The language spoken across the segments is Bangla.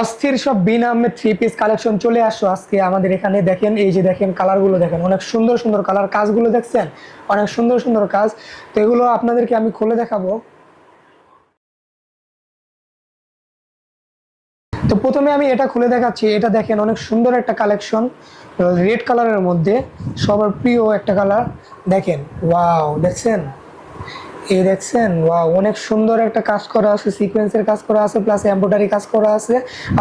অস্থির সব বিনামে থ্রি পিস কালেকশন চলে আসো আজকে আমাদের এখানে। দেখেন, এই যে দেখেন কালারগুলো দেখেন। অনেক সুন্দর সুন্দর কালার কাজগুলো দেখছেন? অনেক সুন্দর সুন্দর কাজ। তো এগুলো আপনাদেরকে আমি খুলে দেখাবো। তো প্রথমে আমি এটা খুলে দেখাচ্ছি। এটা দেখেন, অনেক সুন্দর একটা কালেকশন রেড কালারের মধ্যে। সবার প্রিয় একটা কালার দেখেন ওয়াও দেখছেন? এই দেখছেন? ওয়াও অনেক সুন্দর একটা কাজ করা আছে সিকোয়েন্সের কাজ করা আছে প্লাস এম্ব্রয়ডারি কাজ করা আছে।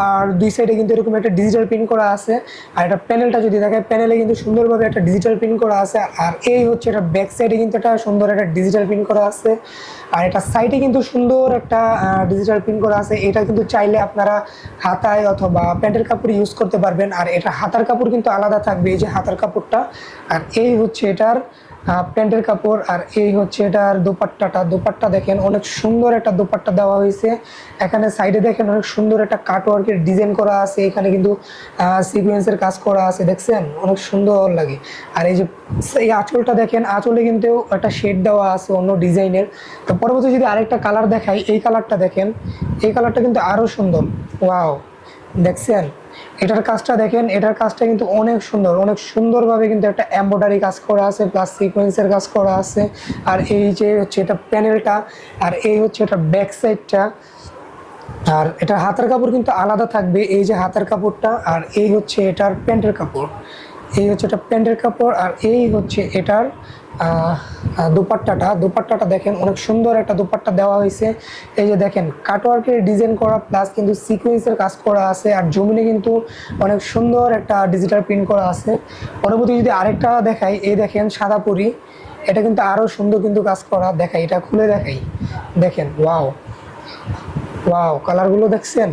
আর দুই সাইডে কিন্তু এরকম একটা ডিজিটাল প্রিন্ট করা আছে। আর এটা প্যানেলটা যদি দেখেন প্যানেলে কিন্তু সুন্দরভাবে একটা ডিজিটাল প্রিন্ট করা আছে। আর এই হচ্ছে এটা ব্যাক সাইডে কিন্তু একটা সুন্দর একটা ডিজিটাল প্রিন্ট করা আছে। আর এটা সাইডে কিন্তু সুন্দর একটা ডিজিটাল প্রিন্ট করা আছে। এটা কিন্তু চাইলে আপনারা হাতায় অথবা প্যান্টের কাপড় ইউজ করতে পারবেন। আর এটা হাতার কাপড় কিন্তু আলাদা থাকবে, এই যে হাতার কাপড়টা। আর এই হচ্ছে এটার প্যান্টের কাপড়, আর এই হচ্ছে এটার দোপাট্টাটা। দোপাট্টা দেখেন, অনেক সুন্দর একটা দোপাট্টা দেওয়া হয়েছে। এখানে সাইডে দেখেন অনেক সুন্দর একটা কাটওয়ার্কের ডিজাইন করা আছে। এখানে কিন্তু সিকুয়েন্সের কাজ করা আছে, দেখছেন? অনেক সুন্দর লাগে। আর এই যে, এই আঁচলটা দেখেন, আঁচলে কিন্তু একটা শেড দেওয়া আছে অন্য ডিজাইনের তো পরবর্তী যদি আরেকটা কালার দেখাই, এই কালারটা দেখেন, এই কালারটা কিন্তু আরও সুন্দর। ওয়াও দেখছেন? এটার কাজটা দেখেন, এটার কাজটা কিন্তু অনেক সুন্দর, অনেক সুন্দরভাবে কিন্তু একটা এম্ব্রয়ডারি কাজ করা আছে প্লাস সিকোয়েন্সের কাজ করা আছে। আর এই যে হচ্ছে এটা প্যানেলটা আর এই হচ্ছে এটা ব্যাক সাইডটা আর এটার হাতের কাপড় কিন্তু আলাদা থাকবে, এই যে হাতের কাপড়টা, আর এই হচ্ছে এটার প্যান্টের কাপড়। এই হচ্ছে এটা প্যান্টের কাপড় আর এই হচ্ছে এটার দুপাট্টাটা। দোপাট্টাটা দেখেন, অনেক সুন্দর একটা দুপাট্টা দেওয়া হয়েছে। এই যে দেখেন কাটওয়ার্কের ডিজাইন করা প্লাস কিন্তু সিকোয়েন্সের কাজ করা আছে, আর জমিনে কিন্তু অনেক সুন্দর একটা ডিজিটাল প্রিন্ট করা আছে। পরবর্তী যদি আরেকটা দেখাই, এই দেখেন সাদা পরি। এটা কিন্তু আরও সুন্দর কিন্তু কাজ করা। দেখাই, এটা খুলে দেখাই। দেখেন ওয়াও ওয়াও কালারগুলো দেখছেন?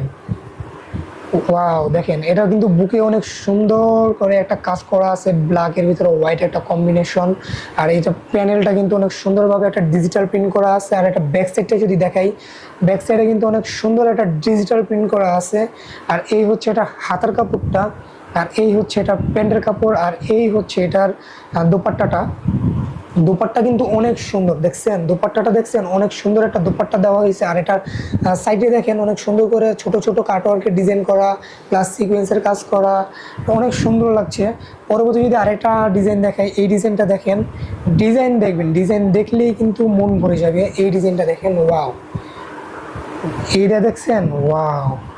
ওয়াও দেখেন, এটা কিন্তু বুকে অনেক সুন্দর করে একটা কাজ করা আছে ব্ল্যাকের ভিতরে হোয়াইট একটা কম্বিনেশন আর এই যে প্যানেলটা কিন্তু অনেক সুন্দরভাবে একটা ডিজিটাল প্রিন্ট করা আছে, আর একটা ব্যাক সাইডটা যদি দেখাই ব্যাক সাইডে কিন্তু অনেক সুন্দর একটা ডিজিটাল প্রিন্ট করা আছে। আর এই হচ্ছে এটা হাতার কাপড়টা, আর এই হচ্ছে এটা প্যান্টের কাপড়, আর এই হচ্ছে এটার দোপাট্টাটা। দোপাট্টা কিন্তু অনেক সুন্দর, দেখছেন? দোপাট্টাটা দেখছেন? অনেক সুন্দর একটা দোপাট্টা দেওয়া হয়েছে। আর এটার সাইডে দেখেন, অনেক সুন্দর করে ছোট ছোট কাটওয়ার্কের ডিজাইন করা, প্লাস সিকোয়েন্সের কাজ করা। অনেক সুন্দর লাগছে। পরবর্তী যদি আরেকটা ডিজাইন দেখাই, এই ডিজাইনটা দেখেন, ডিজাইন দেখবেন, ডিজাইন দেখলেই কিন্তু মন ভরে যাবে। এই ডিজাইনটা দেখেন, ওয়াও। এইটা দেখছেন? ওয়াও।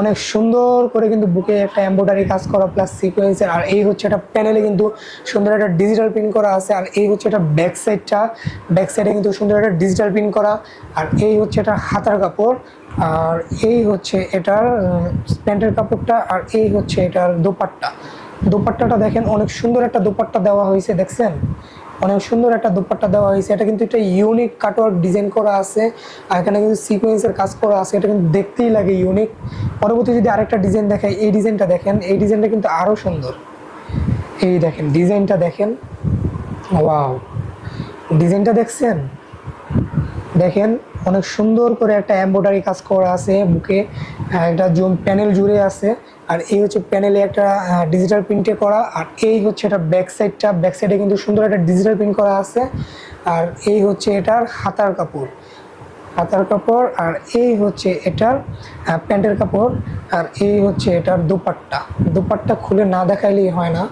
অনেক সুন্দর করে কিন্তু বুকে একটা এম্ব্রয়ডারি কাজ করা প্লাস সিকোয়েন্সের আর এই হচ্ছে একটা প্যানেলে কিন্তু সুন্দর একটা ডিজিটাল প্রিন্ট করা আছে। আর এই হচ্ছে একটা ব্যাক সাইডটা ব্যাক সাইডে কিন্তু সুন্দর একটা ডিজিটাল প্রিন্ট করা। আর এই হচ্ছে এটা হাতার কাপড়। আর এই হচ্ছে এটার প্যান্টের কাপড়টা। আর এই হচ্ছে এটার দোপাট্টা। দোপাট্টাটা দেখেন, অনেক সুন্দর একটা দোপাট্টা দেওয়া হয়েছে, দেখছেন? অনেক সুন্দর একটা দোপাট্টা দেওয়া হয়েছে। এটা কিন্তু একটা ইউনিক কাটওয়ার্ক ডিজাইন করা আছে, আর এখানে কিন্তু সিকোয়েন্সের কাজ করা আছে, এটা কিন্তু দেখতেই লাগে ইউনিক পরবর্তী যদি আরেকটা ডিজাইন দেখাই, এই ডিজাইনটা দেখেন, এই ডিজাইনটা কিন্তু আরও সুন্দর। এই দেখেন ডিজাইনটা দেখেন। ওয়াও। ডিজাইনটা দেখছেন? দেখেন, অনেক সুন্দর করে একটা এম্ব্রয়ডারি কাজ করা আছে বুকে একটা জুম প্যানেল জুড়ে আছে। আর এই হচ্ছে প্যানেলে একটা ডিজিটাল প্রিন্টে করা, আর এই হচ্ছে এটা ব্যাক সাইডটা ব্যাক সাইডে কিন্তু সুন্দর একটা ডিজিটাল প্রিন্ট করা আছে। আর এই হচ্ছে এটার হাতার কাপড় হাতার কাপড়, আর এই হচ্ছে এটার প্যান্টের কাপড়, আর এই হচ্ছে এটার দুপাট্টা। দুপাট্টা খুলে না দেখাইলেই হয় না।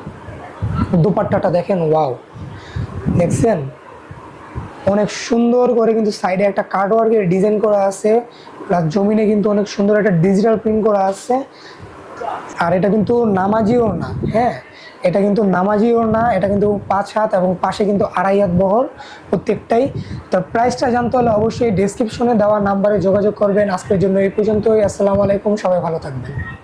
দুপাট্টাটা দেখেন ওয়াও দেখছেন? অনেক সুন্দর করে কিন্তু সাইডে একটা কার্ডওয়ার্কের ডিজাইন করা আছে, প্লাস জমিনে কিন্তু অনেক সুন্দর একটা ডিজিটাল প্রিন্ট করা আছে। আর এটা কিন্তু নামাজিও না হ্যাঁ? এটা কিন্তু নামাজিও না, এটা কিন্তু পাঁচ হাত এবং পাশে কিন্তু আড়াই হাত বহর প্রত্যেকটাই। তো প্রাইসটা জানতে হলে অবশ্যই ডিসক্রিপশনে দেওয়া নাম্বারে যোগাযোগ করবেন। আজকের জন্য এই পর্যন্তই। আসসালামু আলাইকুম, সবাই ভালো থাকবেন।